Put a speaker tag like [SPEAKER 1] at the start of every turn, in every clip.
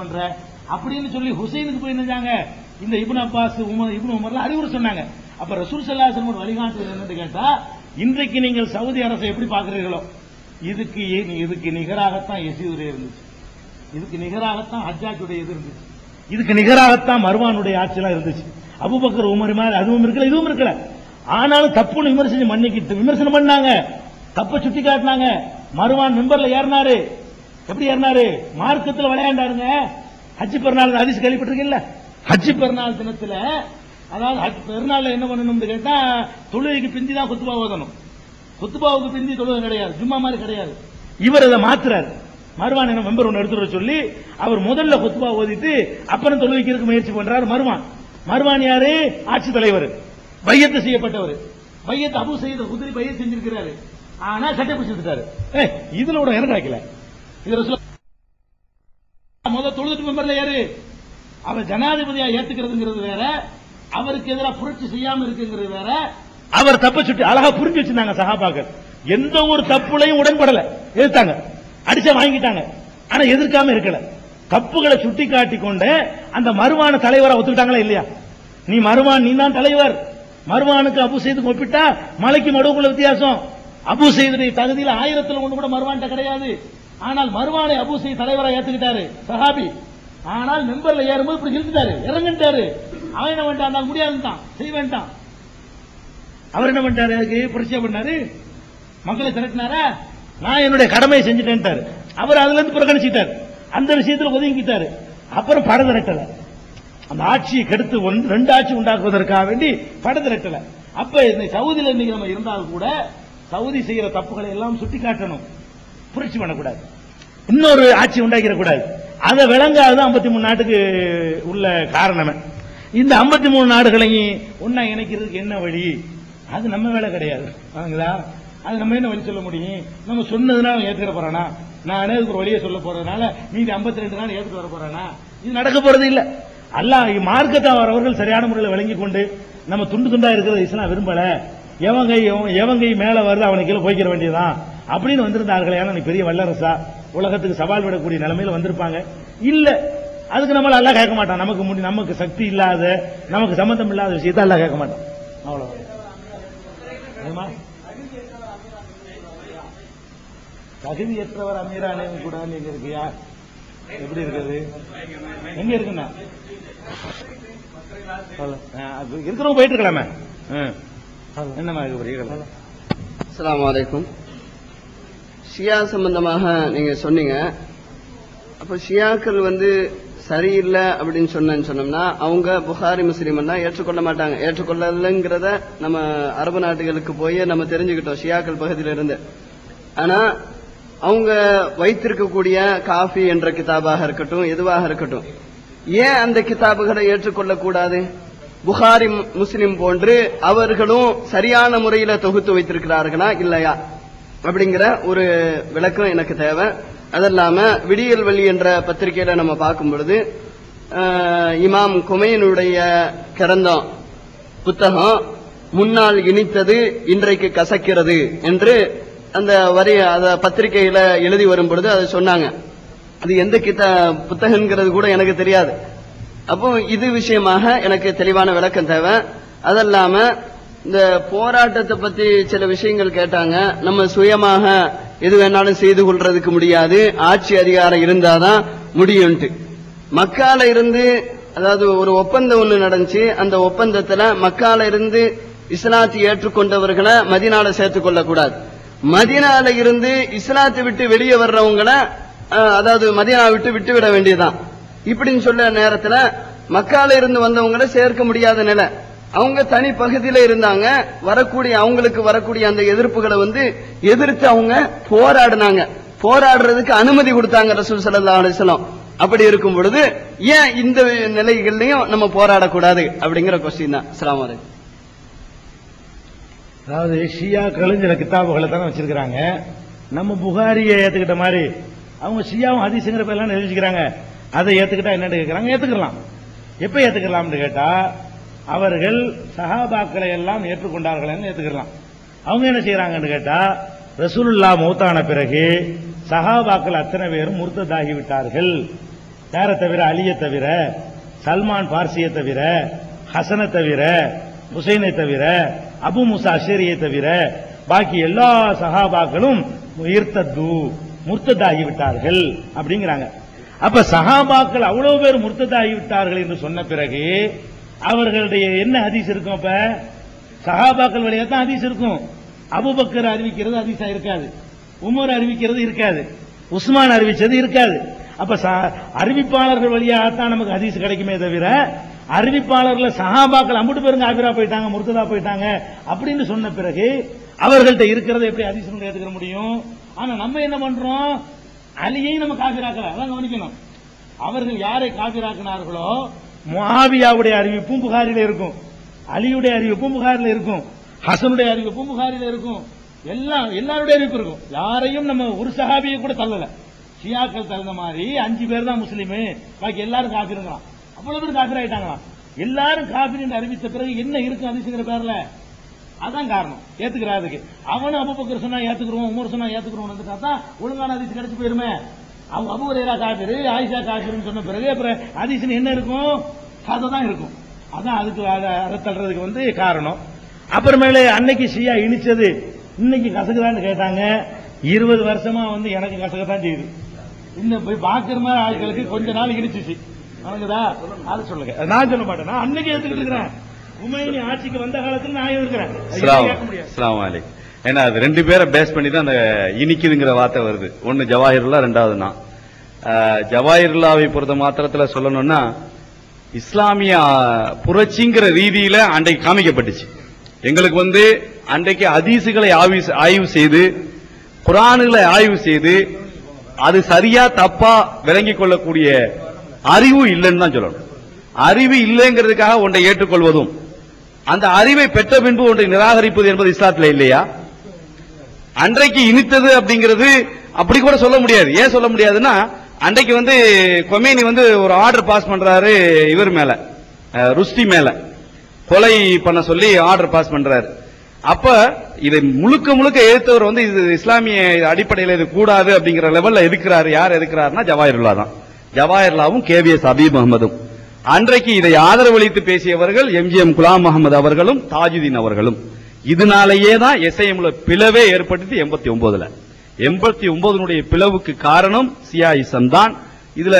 [SPEAKER 1] பண்ற? அப்படின்னு சொல்லி ஹுசைனுக்கு போய் நினைச்சாங்க இந்த இப்னு அப்பாஸ் உமர் இப்னு உமர்லாம் அறிவுரை சொன்னாங்க. அப்ப ரசூல் ஸல்லல்லாஹு ஒரு வழிகாட்டுதல் என்னன்னு கேட்டா இன்றைக்கு நீங்கள் சவுதி அரசை எப்படி பாக்குறீர்களோ இதுக்கு இதுக்கு நிகராகத்தான் எசியுடைய இருந்துச்சு. இதுக்கு நிகராகத்தான் ஹஜ்ஜாஜுடைய இது இருந்துச்சு. இதுக்கு நிகராகத்தான் மர்வானுடைய ஆட்சியெல்லாம் இருந்துச்சு. அபுபக்கர் உமர் மாதிரி அதுவும் இருக்கல இதுவும் இருக்கல. ஆனாலும் தப்புன்னு விமர்சனம் பண்ணிக்கிட்டு விமர்சனம் பண்ணாங்க. தப்ப சுட்டி காட்டினாங்க மருவான் மெம்பர்ல ஏறினாரு. எப்படி ஏறினாரு மார்க்கத்தில் விளையாண்டாருங்க. ஹஜ் பெருநாள் ஹதீஸ் கேள்விப்பட்டிருக்கீங்கல்ல? ஹஜ் பெருநாள் தினத்தில் அதாவது ஹஜ் பெருநாள்ல என்ன பண்ணணும்னு கேட்டா தொழுகைக்கு பிந்தி தான் குத்துபா ஓதணும். குத்துபாவுக்கு பிந்தி தொழுகை கிடையாது. ஜும்மா மாதிரி கிடையாது. இவர் அதை மாத்துறாரு. மருவான் என்ன மெம்பர் ஒன்று எடுத்துட்டு வர சொல்லி அவர் முதல்ல குத்துபா ஓதிட்டு அப்புறம் தொழுவிக்கிறதுக்கு முயற்சி பண்றாரு மருவான். மருவான் யாரு? ஆட்சி தலைவர். பையத்து செய்யப்பட்டவர். பையத்து அபு செய்த குதிரை பையத் செஞ்சிருக்கிறாரு. ஆனா சட்டை பிடிச்சிருக்காரு ஏ இதுல கூட எனக்கு கிடைக்கல இது தொழுதுட்டு மெம்பர்ல யாரு? அவர் ஜனாதிபதியா ஏத்துக்கிறதுங்கிறது வேற அவருக்கு எதிராக புரட்சி செய்யாம இருக்குங்கிறது வேற. அவர் தப்ப சுட்டி அழகா புரிஞ்சு வச்சிருந்தாங்க சகாபாக்கள் எந்த ஒரு தப்புலையும் உடன்படல. எதிர்த்தாங்க. அடிச்ச வாங்கிட்டாங்க. ஆனா எதிர்க்காம இருக்கல. தப்புகளை சுட்டி காட்டி கொண்டு அந்த மருவான தலைவரை ஒத்துக்கிட்டாங்களா இல்லையா? நீ மருவான் நீ தான் தலைவர். மருவானுக்கு அபு செய்து ஒப்பிட்டா மலைக்கு மடுவுக்குள்ள வித்தியாசம். அபு செய்து தகுதியில் ஆயிரத்துல ஒண்ணு கூட மருவான்ட்ட கிடையாது. ஆனால் மருவானை அபு செய்து தலைவரா ஏத்துக்கிட்டாரு. சஹாபி. ஆனால் மெம்பர்ல ஏறும்போது இப்படி இழுத்துட்டாரு இறங்கிட்டாரு. அவன் என்ன பண்ணிட்டான்? முடியாதுட்டான் செய்ய வேண்டாம் அவர் என்ன பண்ணிட்டாரு? அதுக்கு புரட்சியா பண்ணாரு? மக்களை திரட்டினாரா? நான் என்னுடைய கடமையை செஞ்சுட்டேன்ட்டாரு. அவர் அதுல இருந்து புறக்கணிச்சிட்டாரு அந்த விஷயத்தில் ஒதுங்கிட்டாரு அப்புறம் பட திரட்டல. அந்த ஆட்சியை கெடுத்து ரெண்டு ஆட்சி உண்டாக்குவதற்காக வேண்டி பட திரட்டல. அப்ப இந்த சவுதியில இன்னைக்கு நம்ம இருந்தால் கூட சவுதி செய்யற தப்புகளை எல்லாம் சுட்டி காட்டணும் புரட்சி பண்ணக்கூடாது. இன்னொரு ஆட்சி உண்டாக்கிடக்கூடாது. அதை விளங்காது ஐம்பத்தி மூணு நாட்டுக்கு உள்ள காரணமே. இந்த ஐம்பத்தி மூணு நாடுகளையும் ஒன்னா இணைக்கிறதுக்கு என்ன வழி? அது நம்ம வேலை கிடையாது. வாங்களா அது நம்ம என்ன வழி சொல்ல முடியும்? நம்ம சொன்னதுனால அவன் ஏத்துக்கிற போறானா? நானே அதுக்கு ஒரு வழியை சொல்ல போறதுனால மீதி 52 ரெண்டு நாள் ஏத்துட்டு வர போறானா? இது நடக்க போறது இல்ல. அல்ல மார்க்கத்தை வரவர்கள் சரியான முறையில் விளங்கி கொண்டு நம்ம துண்டு துண்டா இருக்கிறது இஸ்லாம் விரும்பல. எவங்கை எவன் கை மேல வருது அவனுக்கு கீழே போய்க்கிற வேண்டியதுதான். அப்படின்னு வந்திருந்தார்கள் ஏன்னா நீ பெரிய வல்லரசா உலகத்துக்கு சவால் விடக்கூடிய நிலைமையில வந்திருப்பாங்க. இல்ல அதுக்கு நம்மள எல்லாம் கேட்க மாட்டான். நமக்கு முடி நமக்கு சக்தி இல்லாத நமக்கு சம்பந்தம் இல்லாத விஷயத்தை எல்லாம் கேட்க மாட்டான். அவ்வளவு? தகுதியற்றவர் அமீரானையும் கூட நீங்க இருக்கியா? எப்படி இருக்குது? எங்க இருக்குண்ணா இருக்கிறவங்க போயிட்டு இருக்கலாமே. ஆ. என்னம்மா இருக்கு புரியல
[SPEAKER 2] அஸ்ஸலாமு அலைக்கும். ஷியா சம்பந்தமாக நீங்க சொன்னீங்க. அப்ப ஷியாக்கள் வந்து சரியில்லை அப்படின்னு சொன்னேன்னு சொன்னோம்னா அவங்க புகாரி முஸ்லீம் தான் ஏற்றுக்கொள்ள மாட்டாங்க. ஏற்றுக்கொள்ளலைங்கிறத நம்ம அரபு நாடுகளுக்கு போய் நம்ம தெரிஞ்சுக்கிட்டோம் ஷியாக்கள் பகுதியில இருந்து ஆனா அவங்க வைத்திருக்கக்கூடிய காஃபி என்ற கிதாபாக இருக்கட்டும் எதுவாக இருக்கட்டும் ஏன் அந்த கிதாபுகளை ஏற்றுக்கொள்ளக்கூடாது? புகாரி முஸ்லிம் போன்று அவர்களும் சரியான முறையில தொகுத்து வைத்திருக்கிறார்களா இல்லையா? அப்படிங்கிற ஒரு விளக்கம் எனக்கு தேவை. அதில்லாம விடியல் வழி என்ற பத்திரிகையில நம்ம பார்க்கும் பொழுது இமாம் குமையனுடைய கிரந்தம் புத்தகம் முன்னால் இனித்தது இன்றைக்கு கசக்கிறது என்று அந்த வரி அத பத்திரிகையில எழுதி வரும் பொழுது அதை சொன்னாங்க. அது எந்த கித்த புத்தகங்கிறது கூட எனக்கு தெரியாது. அப்போ இது விஷயமாக எனக்கு தெளிவான விளக்கம் தேவை. அதல்லாம இந்த போராட்டத்தை பத்தி சில விஷயங்கள் கேட்டாங்க. நம்ம சுயமாக எது வேணாலும் செய்து கொள்றதுக்கு முடியாது. ஆட்சி அதிகாரம் இருந்தாதான் முடியும்ட்டு மக்கால இருந்து அதாவது ஒரு ஒப்பந்தம் ஒண்ணு நடந்துச்சு. அந்த ஒப்பந்தத்துல மக்கால இருந்து இஸ்லாத்தை ஏற்றுக்கொண்டவர்களை மதினால சேர்த்துக் கொள்ளக்கூடாது. மதினால இருந்து இஸ்லாத்தை விட்டு வெளியே வர்றவங்கள அதாவது மதினா விட்டு விட்டு விட வேண்டியதுதான். இப்படின்னு சொல்ல நேரத்துல மக்கால இருந்து வந்தவங்கள சேர்க்க முடியாத நிலை. அவங்க தனி பகுதியில இருந்தாங்க. வரக்கூடிய அவங்களுக்கு வரக்கூடிய அந்த எதிர்ப்புகளை வந்து எதிர்த்து அவங்க போராடினாங்க. போராடுறதுக்கு அனுமதி கொடுத்தாங்க ரசூல் ஸல்லல்லாஹு அலைஹி அப்படி இருக்கும் பொழுது ஏன் இந்த நிலைகள்லயும் நம்ம போராடக்கூடாது? அப்படிங்கிற கொஸ்டின் தான். அஸ்ஸலாமு
[SPEAKER 1] அதாவது ஷியா கலைஞர கித்தாபுகளை தானே வச்சிருக்கிறாங்க. நம்ம புகாரியை ஏத்துக்கிட்ட மாதிரி அவங்க ஷியாவும் ஹதீஸுங்கிற பேர்லாம் எழுதிக்கிறாங்க அதை ஏத்துக்கிட்டா என்னன்னு கேட்கறாங்க ஏத்துக்கலாம். எப்ப ஏத்துக்கலாம்னு கேட்டா அவர்கள் சஹாபாக்களை எல்லாம் ஏற்றுக்கொண்டார்கள் ஏற்றுக்கலாம் அவங்க என்ன செய்யறாங்கன்னு கேட்டா ரசூலுல்லா மௌத்தான பிறகு சஹாபாக்கள் அத்தனை பேரும் முர்த்ததாகி விட்டார்கள். யாரை தவிர அலியை தவிர சல்மான் பார்சியை தவிர ஹசனை தவிர ஹுசைனை தவிர அபு முசா அஷேரியை தவிர பாக்கி எல்லா சஹாபாக்களும் இர்த்தத்து முர்த்ததாகி விட்டார்கள் அப்படிங்கிறாங்க. அப்ப சஹாபாக்கள் அவ்வளவு பேர் முர்த்ததாகிவிட்டார்கள் என்று சொன்ன பிறகு அவர்களுடைய என்ன ஹதீஸ் இருக்கும் அப்ப? சகாபாக்கள் வழியா தான் ஹதீஸ் இருக்கும். அபுபக்கர் அறிவிக்கிறது ஹதீஸா இருக்காது. உமர் அறிவிக்கிறது இருக்காது. உஸ்மான் அறிவிச்சது இருக்காது. அப்ப ச- அறிவிப்பாளர்கள் வழியாகத்தான் நமக்கு ஹதீஸ் கிடைக்குமே தவிர அறிவிப்பாளர்ல சகாபாக்கள் அம்புட்டு பேருங்க ஆபிரா போயிட்டாங்க முர்த்ததா போயிட்டாங்க அப்படின்னு சொன்ன பிறகு அவர்கள்ட்ட இருக்கிறத எப்படி ஹதீஸ் ஏத்துக்கிற முடியும்? ஆனா நம்ம என்ன பண்றோம்? அலியை நம்ம காபிராக்கல. அதான் கவனிக்கணும். அவர்கள் யாரை காபிராக்கினார்களோ முஆவியாவுடைய அறிவிப்பும் புகாரில இருக்கும். அலியுடைய அறிவிப்பும் புகாரில இருக்கும். ஹசனுடைய அறிவிப்பும் புகாரில இருக்கும். எல்லாம் எல்லாருடைய அறிவிப்பு இருக்கும். யாரையும் நம்ம ஒரு சஹாபியை கூட தள்ளல. ஷியாக்கள் தகுந்த மாதிரி அஞ்சு பேர் தான் முஸ்லீமு. பாக்கி எல்லாரும் காப்பிருங்களாம் அவ்வளவு பேர் காபிர் ஆயிட்டாங்களாம். எல்லாரும் காபிர் என்று அறிவித்த பிறகு என்ன இருக்கு அதிசயங்கிற பேர்ல? அதான் காரணம். ஏத்துக்கிறாதுக்கு அவனும் அப்பப்பக்கர் சொன்னா ஏத்துக்கிறோம் உமர் சொன்னா ஏத்துக்கிறோம் தான் ஒழுங்கான அதிசயம் கிடைச்சு போயிருமே. அவங்க அபுரேரா காபிரு ஆயிஷா காபிருன்னு சொன்ன பிறகு அப்புறம் அதிசயம் என்ன இருக்கும்? கதை தான் இருக்கும். அதான் அதுக்கு அதை அதை தள்ளுறதுக்கு வந்து காரணம். அப்புறமேலே அன்னைக்கு ஷியா இனிச்சது இன்னைக்கு கசக்குதான்னு கேட்டாங்க. இருபது வருஷமா வந்து எனக்கு கசக்கத்தான் செய்யுது. இன்னும் போய் பாக்குற மாதிரி ஆட்களுக்கு கொஞ்ச நாள் இடிச்சுச்சு வணங்குதா அதை சொல்லுங்க. அது நான் சொல்ல மாட்டேன். நான் அன்னைக்கு ஏத்துக்கிட்டு இருக்கிறேன். உமையினி ஆட்சிக்கு வந்த காலத்துல நான் இருக்கிறேன்
[SPEAKER 3] ஏன்னா அது ரெண்டு பேரை பேஸ் பண்ணி தான் அந்த இனிக்குதுங்கிற வார்த்தை வருது. ஒன்று ஜவாஹிர்லா ரெண்டாவது நான் ஜவாஹிர்லாவை பொறுத்த மாத்திரத்தில் சொல்லணும்னா இஸ்லாமிய புரட்சிங்கிற ரீதியில அன்றைக்கு காமிக்கப்பட்டுச்சு. எங்களுக்கு வந்து அன்றைக்கு அதிசுகளை ஆய்வு ஆய்வு செய்து குரான்களை ஆய்வு செய்து அது சரியா தப்பா விளங்கிக் கொள்ளக்கூடிய அறிவு இல்லைன்னு தான் சொல்லணும். அறிவு இல்லைங்கிறதுக்காக ஒன்றை ஏற்றுக்கொள்வதும் அந்த அறிவை பெற்ற பின்பு ஒன்றை நிராகரிப்பது என்பது இஸ்லாத்தில் இல்லையா? அன்றைக்கு இனித்தது அப்படிங்கிறது அப்படி கூட சொல்ல முடியாது. ஏன் சொல்ல முடியாதுன்னா அன்றைக்கு வந்து கொமேனி வந்து ஒரு ஆர்டர் பாஸ் பண்றாரு இவர் மேல. ருஷ்டி மேல. கொலை பண்ண சொல்லி ஆர்டர் பாஸ் பண்றாரு. அப்ப இதை முழுக்க முழுக்க எதிர்த்தவர் வந்து இது இஸ்லாமிய அடிப்படையில் இது கூடாது அப்படிங்கிற லெவல்ல எதுக்குறாரு? யார் எதுக்குறாருன்னா ஜவாஹிருல்லா தான். ஜவாஹிர்லாவும் கேவிஎஸ் ஹபீப் அகமதும் அன்றைக்கு இதை ஆதரவளித்து பேசியவர்கள் எம்ஜிஎம் குலாம் அகமது அவர்களும் தாஜுதீன் அவர்களும். இதனாலேயே தான் எஸ்ஐஎம்ல பிளவே ஏற்பட்டது எண்பத்தி ஒன்பதுல எண்பத்தி ஒன்பதுனுடைய பிளவுக்கு காரணம் சியாயிசம் தான். இதுல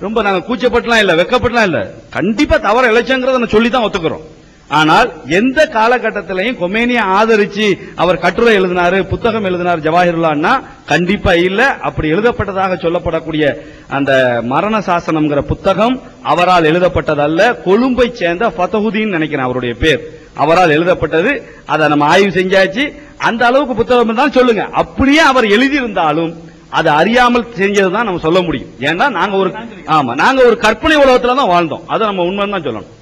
[SPEAKER 3] ரொம்ப நாங்க கூச்சப்பட்டலாம் இல்ல வெக்கப்பட்டலாம் இல்ல. கண்டிப்பா தவற இழைச்சங்கிறத நான் சொல்லி தான் ஒத்துக்கிறோம். ஆனால் எந்த காலகட்டத்திலையும் கொமேனியை ஆதரிச்சு அவர் கட்டுரை எழுதினாரு புத்தகம் எழுதினார் ஜவாஹிர்லான்னா கண்டிப்பா இல்ல. அப்படி எழுதப்பட்டதாக சொல்லப்படக்கூடிய அந்த மரண சாசனம்ங்கிற புத்தகம் அவரால் எழுதப்பட்டதல்ல. கொழும்பை சேர்ந்த ஃபதஹுதீன் நினைக்கிறேன் அவருடைய பேர். அவரால் எழுதப்பட்டது அதை நம்ம ஆய்வு செஞ்சாச்சு. அந்த அளவுக்கு புத்தகம் தான் சொல்லுங்க. அப்படியே அவர் எழுதியிருந்தாலும் அது அறியாமல் செஞ்சதுதான் நம்ம சொல்ல முடியும். ஏன்னா நாங்க ஒரு ஆமா நாங்க ஒரு கற்பனை உலகத்துல தான் வாழ்ந்தோம். அதை நம்ம உண்மை தான் சொல்லணும்.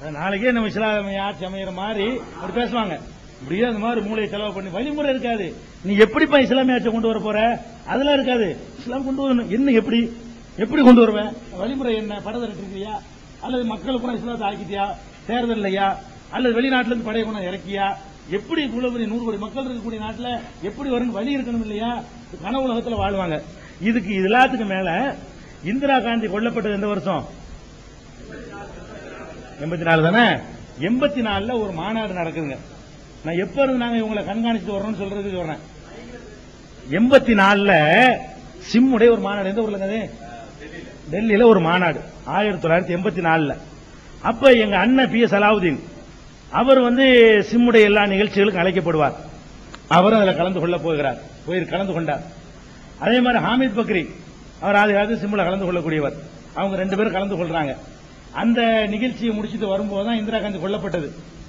[SPEAKER 1] அது நாளைக்கே நம்ம இஸ்லாமிய ஆட்சி அமைகிற மாதிரி அவர் பேசுவாங்க. இப்படியே அந்த மாதிரி மூளையை செலவு பண்ணி வழிமுறை இருக்காது. நீ எப்படிப்பா இஸ்லாமிய ஆட்சியை கொண்டு வர போற? அதெல்லாம் இருக்காது. இஸ்லாம் கொண்டு வரணும். என்ன எப்படி? எப்படி கொண்டு வருவேன் வழிமுறை என்ன? படத்தை இருக்கிறியா அல்லது மக்கள் கூட இஸ்லாத்தை ஆக்கிட்டியா? தேர்தல் இல்லையா அல்லது வெளிநாட்டில இருந்து படையை கொண்டு இறக்கியா? எப்படி இவ்வளவு பெரிய நூறு கோடி மக்கள் இருக்கக்கூடிய நாட்டில் எப்படி வரும் வழி இருக்கணும் இல்லையா? கன உலகத்தில் வாழ்வாங்க. இதுக்கு இது எல்லாத்துக்கும் மேல இந்திரா காந்தி கொல்லப்பட்டது எந்த வருஷம்? எண்பத்தி நாலு தானே? எண்பத்தி நாலுல ஒரு மாநாடு நடக்குதுங்க. நான் எப்ப இருந்து நாங்க இவங்களை கண்காணிச்சுட்டு வரணும்னு சொல்றதுக்கு சொல்றேன் எண்பத்தி நாலுல சிம்முடைய ஒரு மாநாடு. எந்த ஊர்ல டெல்லியில ஒரு மாநாடு. ஆயிரத்தி தொள்ளாயிரத்தி எண்பத்தி நாலுல அப்ப எங்க அண்ணன் பி எஸ் அலாவுதீன் அவர் வந்து சிம்முடைய எல்லா நிகழ்ச்சிகளுக்கும் அழைக்கப்படுவார். அவரும் அதில் கலந்து கொள்ள போகிறார். போய் கலந்து கொண்டார். அதே மாதிரி ஹாமித் பக்ரி அவர் ஆதி சிம்முல கலந்து கொள்ளக்கூடியவர். அவங்க ரெண்டு பேரும் கலந்து கொள்றாங்க. அந்த நிகழ்ச்சியை முடிச்சிட்டு வரும்போது தான் இந்திரா காந்தி கொல்லப்பட்டது.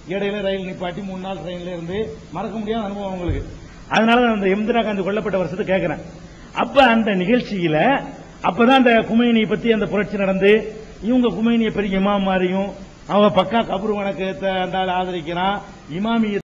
[SPEAKER 1] இடையில ரயில் நிப்பாட்டி மூணு நாள் ட்ரெயின்ல இருந்து மறக்க முடியாத அனுபவம் அவங்களுக்கு. அதனால நான் அந்த இந்திரா காந்தி கொல்லப்பட்ட வருஷத்தை கேட்கிறேன் அப்ப அந்த நிகழ்ச்சியில அப்பதான் அந்த குமைனியை பத்தி அந்த புரட்சி நடந்து இவங்க குமைனியை பெரிய இமாம் மாதிரியும் அவங்க பக்கா கபரு வணக்கத்தை அந்த ஆதரிக்கிறான். இமாமிய